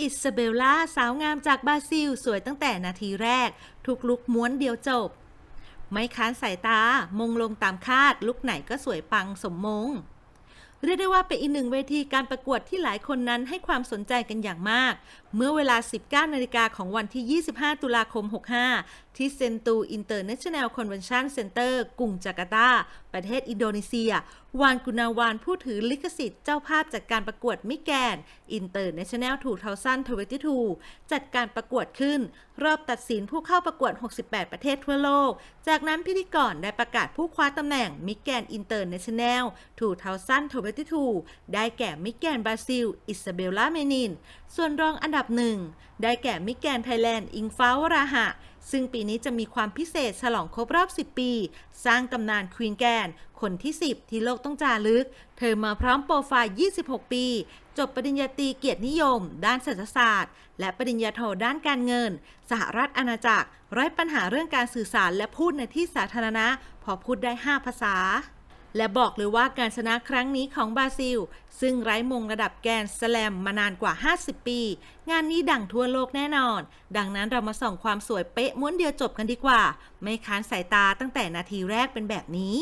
อิซาเบลล่าสาวงามจากบราซิล สวยตั้งแต่นาทีแรก ทุกลุกม้วนเดียวจบ ไม่ค้านสายตามงลงตามคาด ลุกไหนก็สวยปังสมมง เรียกได้ว่าเป็นอีกหนึ่งเวทีการประกวดที่หลายคนนั้นให้ความสนใจกันอย่างมาก เมื่อเวลา 19 นาฬิกาของวันที่ 25 ตุลาคม 65 ที่เซนตูอินเตอร์เนชั่นแนลคอนเวนชั่นเซ็นเตอร์กรุงจาการ์ตา ประเทศอินโดนีเซีย วานกุนาวานผู้ถือลิขสิทธิ์เจ้าภาพจัดการประกวดมิแกนอินเตอร์เนชั่นแนลทูเทาซันทเวตี้ทูจัดการประกวดขึ้น รอบตัดสินผู้เข้าประกวด 68 ประเทศทั่วโลก จากนั้นพิธีกรได้ประกาศผู้คว้าตำแหน่งมิแกนอินเตอร์เนชั่นแนลทูเทาซันทเวตี้ทูได้แก่มิแกนบราซิล อิซาเบลลาเมนิน ส่วนรองอันดับหนึ่งได้แก่มิแกนไทยแลนด์ อิงฟ้าวราหะ ซึ่งปีนี้จะมีความพิเศษฉลองครบรอบ 10 ปี สร้างตำนานควีนแกน คนที่ 10 ที่โลกต้องจารึก เธอมาพร้อมโปรไฟล์ 26 ปี จบปริญญาตรีเกียรตินิยม ด้านเศรษฐศาสตร์ และปริญญาโทด้านการเงิน สหรัฐอาณาจักรไร้ปัญหาเรื่องการสื่อสารและพูดในที่สาธารณะ พอพูดได้ 5 ภาษา และบอกเลยว่าการชนะครั้งนี้ของบราซิล ซึ่งไร้มงระดับแกนสแลมมานานกว่า 50 ปี งานนี้ดังทั่วโลกแน่นอน ดังนั้นเรามาส่องความสวยเป๊ะม้วนเดียวจบกันดีกว่า ไม่ค้านสายตาตั้งแต่นาทีแรกเป็นแบบนี้